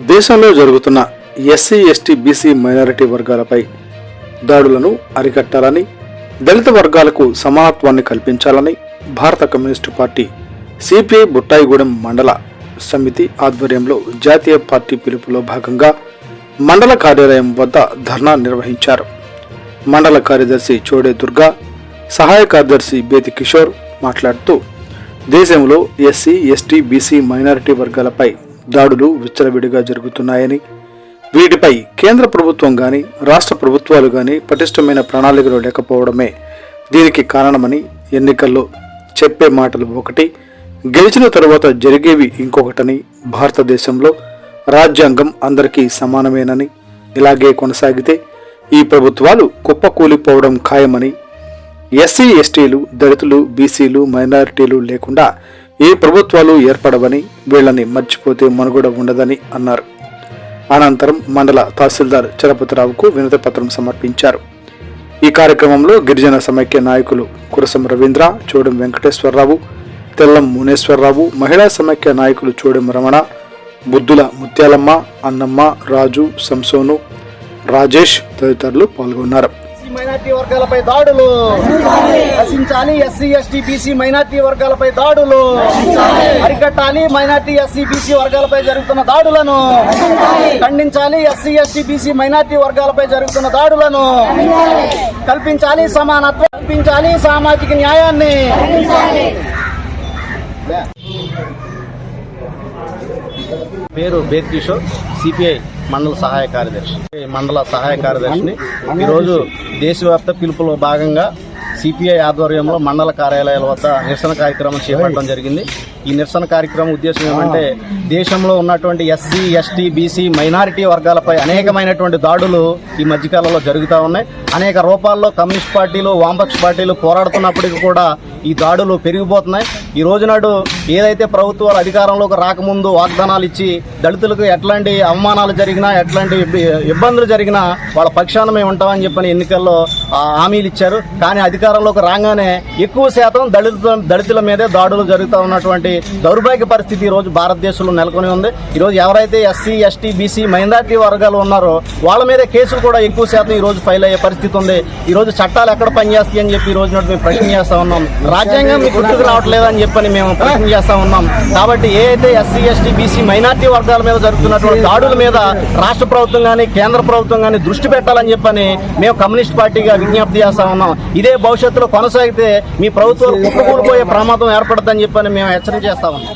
దేశంలో జరుగుతున్న SC ST BC minority వర్గాలపై దాడులను అరికట్టాలని దళిత వర్గాలకు సమానత్వాన్ని కల్పించాలని భారత కమ్యూనిస్టు పార్టీ సిపిఐ బుట్టాయిగూడెం మండల సమితి ఆధ్వర్యంలో జాతీయ పార్టీ పిలుపులో భాగంగా మండల కార్యాలయం వద్ద ధర్నా నిర్వహించారు. మండల కార్యదర్శి చోడే దుర్గా సహాయ కార్యదర్శి బేతి కిషోర్ మాట్లాడుతూ దేశంలో ఎస్సీ ఎస్టీ బీసీ మైనారిటీ వర్గాలపై దాడులు విచ్చలవిడిగా జరుగుతున్నాయని వీటిపై కేంద్ర ప్రభుత్వం కానీ రాష్ట్ర ప్రభుత్వాలు కానీ పటిష్టమైన ప్రణాళికలు లేకపోవడమే దీనికి కారణమని ఎన్నికల్లో చెప్పే మాటలు ఒకటి గెలిచిన తరువాత జరిగేవి ఇంకొకటని భారతదేశంలో రాజ్యాంగం అందరికీ సమానమేనని ఇలాగే కొనసాగితే ఈ ప్రభుత్వాలు కుప్పకూలిపోవడం ఖాయమని ఎస్సీ ఎస్టీలు దళితులు బీసీలు మైనారిటీలు లేకుండా ఏ ప్రభుత్వాలు ఏర్పడవని వీళ్ళని మర్చిపోతే మనుగడ ఉండదని అన్నారు. అనంతరం మండల తహసీల్దార్ చలపతిరావుకు వినతి పత్రం సమర్పించారు. ఈ కార్యక్రమంలో గిరిజన సమైక్య నాయకులు కురసం రవీంద్ర చూడం వెంకటేశ్వరరావు తెల్లం మునేశ్వరరావు మహిళా సమైక్య నాయకులు చోడెం రమణ బుద్ధుల ముత్యాలమ్మ అన్నమ్మ రాజు సంసోను రాజేష్ తదితరులు పాల్గొన్నారు. ఎస్సీ మైనార్టీ వర్గాలపై దాడులు. నశించాలి ఎస్సీ ఎస్టీ బీసీ మైనార్టీ వర్గాలపై దాడులు. అరికట్టాలి మైనార్టీ ఎస్సీ బీసీ వర్గాలపై జరుగుతున్న దాడులను. ఖండించాలి ఎస్సీ ఎస్టీ బీసీ మైనార్టీ వర్గాలపై జరుగుతున్న దాడులను. కల్పించాలి సమానత్వం కల్పించాలి సామాజిక న్యాయాన్ని. పేరు బేద్ కిషోర్ సిపిఐ మండల సహాయ కార్యదర్శి. మండల సహాయ కార్యదర్శిని ఈరోజు దేశవ్యాప్త పిలుపులో భాగంగా సిపిఐ ఆధ్వర్యంలో మండల కార్యాలయాల వద్ద నిరసన కార్యక్రమం చేపట్టడం జరిగింది. ఈ నిరసన కార్యక్రమం ఉద్దేశం ఏమంటే దేశంలో ఉన్నటువంటి ఎస్సీ ఎస్టీ బీసీ మైనారిటీ వర్గాలపై అనేకమైనటువంటి దాడులు ఈ మధ్యకాలంలో జరుగుతూ ఉన్నాయి. అనేక రూపాల్లో కమ్యూనిస్ట్ పార్టీలు వామపక్ష పార్టీలు పోరాడుతున్నప్పటికీ కూడా ఈ దాడులు పెరిగిపోతున్నాయి. ఈ రోజునాడు ఏదైతే ప్రభుత్వాలు అధికారంలోకి రాకముందు వాగ్దానాలు ఇచ్చి దళితులకు ఎట్లాంటి అవమానాలు జరిగినా ఎట్లాంటి ఇబ్బందులు జరిగినా వాళ్ళ పక్షాన మేము ఉంటామని చెప్పని ఎన్నికల్లో హామీలు ఇచ్చారు. కానీ అధికారంలోకి రాగానే ఎక్కువ శాతం దళిత దళితుల మీదే దాడులు జరుగుతూ ఉన్నటువంటి దౌర్భాగ్య పరిస్థితి ఈ రోజు భారతదేశంలో నెలకొని ఉంది. ఈరోజు ఎవరైతే ఎస్సీ ఎస్టీ బీసీ మైనార్టీ వర్గాలు ఉన్నారో వాళ్ళ మీద కేసులు కూడా ఎక్కువ శాతం ఈరోజు ఫైల్ అయ్యే పరిస్థితి ఉంది. ఈరోజు చట్టాలు ఎక్కడ పనిచేస్తాయి అని చెప్పి ఈ రోజు మేము ప్రశ్న చేస్తా ఉన్నాం. రాజ్యాంగం మీకు గుర్తుకు రావట్లేదని అని చెప్పని మేము ప్రశ్న చేస్తా ఉన్నాం. కాబట్టి ఏ అయితే ఎస్సీ ఎస్టీ బీసీ మైనార్టీ వర్గాల మీద జరుగుతున్నటువంటి దాడుల మీద రాష్ట్ర ప్రభుత్వం కానీ కేంద్ర ప్రభుత్వం కానీ దృష్టి పెట్టాలని చెప్పని మేము కమ్యూనిస్ట్ పార్టీగా విజ్ఞప్తి చేస్తా ఉన్నాం. ఇదే భవిష్యత్తులో కొనసాగితే మీ ప్రభుత్వాలు కుప్పకూలిపోయే ప్రమాదం ఏర్పడుతుందని చెప్పని మేము హెచ్చరిక చేస్తా ఉన్నాం.